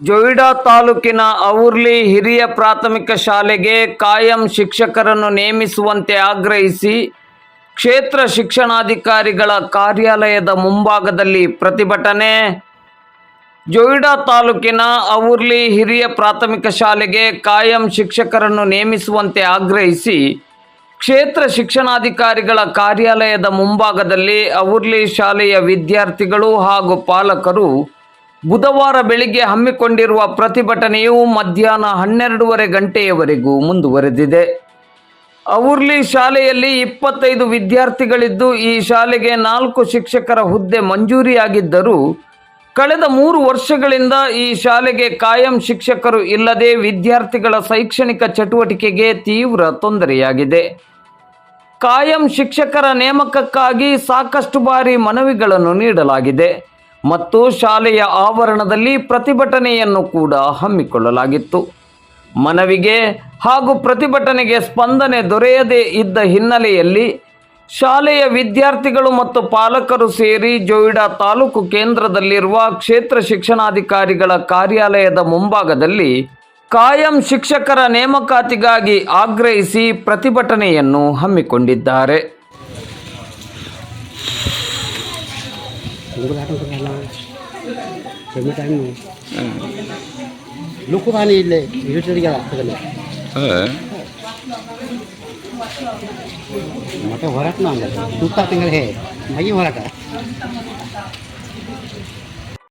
ಜೊಯ್ಡಾ ತಾಲೂಕಿನ ಔರ್ಲಿ ಹಿರಿಯ ಪ್ರಾಥಮಿಕ ಶಾಲೆಗೆ ಕಾಯಂ ಶಿಕ್ಷಕರನ್ನು ನೇಮಿಸುವಂತೆ ಆಗ್ರಹಿಸಿ ಕ್ಷೇತ್ರ ಶಿಕ್ಷಣಾಧಿಕಾರಿಗಳ ಕಾರ್ಯಾಲಯದ ಮುಂಭಾಗದಲ್ಲಿ ಪ್ರತಿಭಟನೆ. ಜೋಯಿಡಾ ತಾಲೂಕಿನ ಔರ್ಲಿ ಹಿರಿಯ ಪ್ರಾಥಮಿಕ ಶಾಲೆಗೆ ಕಾಯಂ ಶಿಕ್ಷಕರನ್ನು ನೇಮಿಸುವಂತೆ ಆಗ್ರಹಿಸಿ ಕ್ಷೇತ್ರ ಶಿಕ್ಷಣಾಧಿಕಾರಿಗಳ ಕಾರ್ಯಾಲಯದ ಮುಂಭಾಗದಲ್ಲಿ ಔರ್ಲಿ ಶಾಲೆಯ ವಿದ್ಯಾರ್ಥಿಗಳು ಹಾಗೂ ಪಾಲಕರು ಬುಧವಾರ ಬೆಳಿಗ್ಗೆ ಹಮ್ಮಿಕೊಂಡಿರುವ ಪ್ರತಿಭಟನೆಯು ಮಧ್ಯಾಹ್ನ ಹನ್ನೆರಡೂವರೆ ಗಂಟೆಯವರೆಗೂ ಮುಂದುವರೆದಿದೆ. ಅವುರ್ಲಿ ಶಾಲೆಯಲ್ಲಿ ಇಪ್ಪತ್ತೈದು ವಿದ್ಯಾರ್ಥಿಗಳಿದ್ದು, ಈ ಶಾಲೆಗೆ ನಾಲ್ಕು ಶಿಕ್ಷಕರ ಹುದ್ದೆ ಮಂಜೂರಿಯಾಗಿದ್ದರೂ, ಕಳೆದ ಮೂರು ವರ್ಷಗಳಿಂದ ಈ ಶಾಲೆಗೆ ಕಾಯಂ ಶಿಕ್ಷಕರು ಇಲ್ಲದೆ ವಿದ್ಯಾರ್ಥಿಗಳ ಶೈಕ್ಷಣಿಕ ಚಟುವಟಿಕೆಗೆ ತೀವ್ರ ತೊಂದರೆಯಾಗಿದೆ. ಕಾಯಂ ಶಿಕ್ಷಕರ ನೇಮಕಕ್ಕಾಗಿ ಸಾಕಷ್ಟು ಬಾರಿ ಮನವಿಗಳನ್ನು ನೀಡಲಾಗಿದೆ. ಮತ್ತು ಶಾಲೆಯ ಆವರಣದಲ್ಲಿ ಪ್ರತಿಭಟನೆಯನ್ನು ಕೂಡ ಹಮ್ಮಿಕೊಳ್ಳಲಾಗಿತ್ತು. ಮನವಿಗೆ ಹಾಗೂ ಪ್ರತಿಭಟನೆಗೆ ಸ್ಪಂದನೆ ದೊರೆಯದೇ ಇದ್ದ ಹಿನ್ನೆಲೆಯಲ್ಲಿ ಶಾಲೆಯ ವಿದ್ಯಾರ್ಥಿಗಳು ಮತ್ತು ಪಾಲಕರು ಸೇರಿ ಜೋಯಿಡಾ ತಾಲೂಕು ಕೇಂದ್ರದಲ್ಲಿರುವ ಕ್ಷೇತ್ರ ಶಿಕ್ಷಣಾಧಿಕಾರಿಗಳ ಕಾರ್ಯಾಲಯದ ಮುಂಭಾಗದಲ್ಲಿ ಕಾಯಂ ಶಿಕ್ಷಕರ ನೇಮಕಾತಿಗಾಗಿ ಆಗ್ರಹಿಸಿ ಪ್ರತಿಭಟನೆಯನ್ನು ಹಮ್ಮಿಕೊಂಡಿದ್ದಾರೆ. ചെന്നിട്ടായിരുന്നു ലുക്കുവാനിയില്ലേ ഇരുട്ടിരിക്കാൻ അസുഖല്ലേ ಮತ್ತೆ ಹೋರಾಟ ನಾವು ಸುತ್ತಾದ ತಿಂಗಳಿಗೆ ಮೈ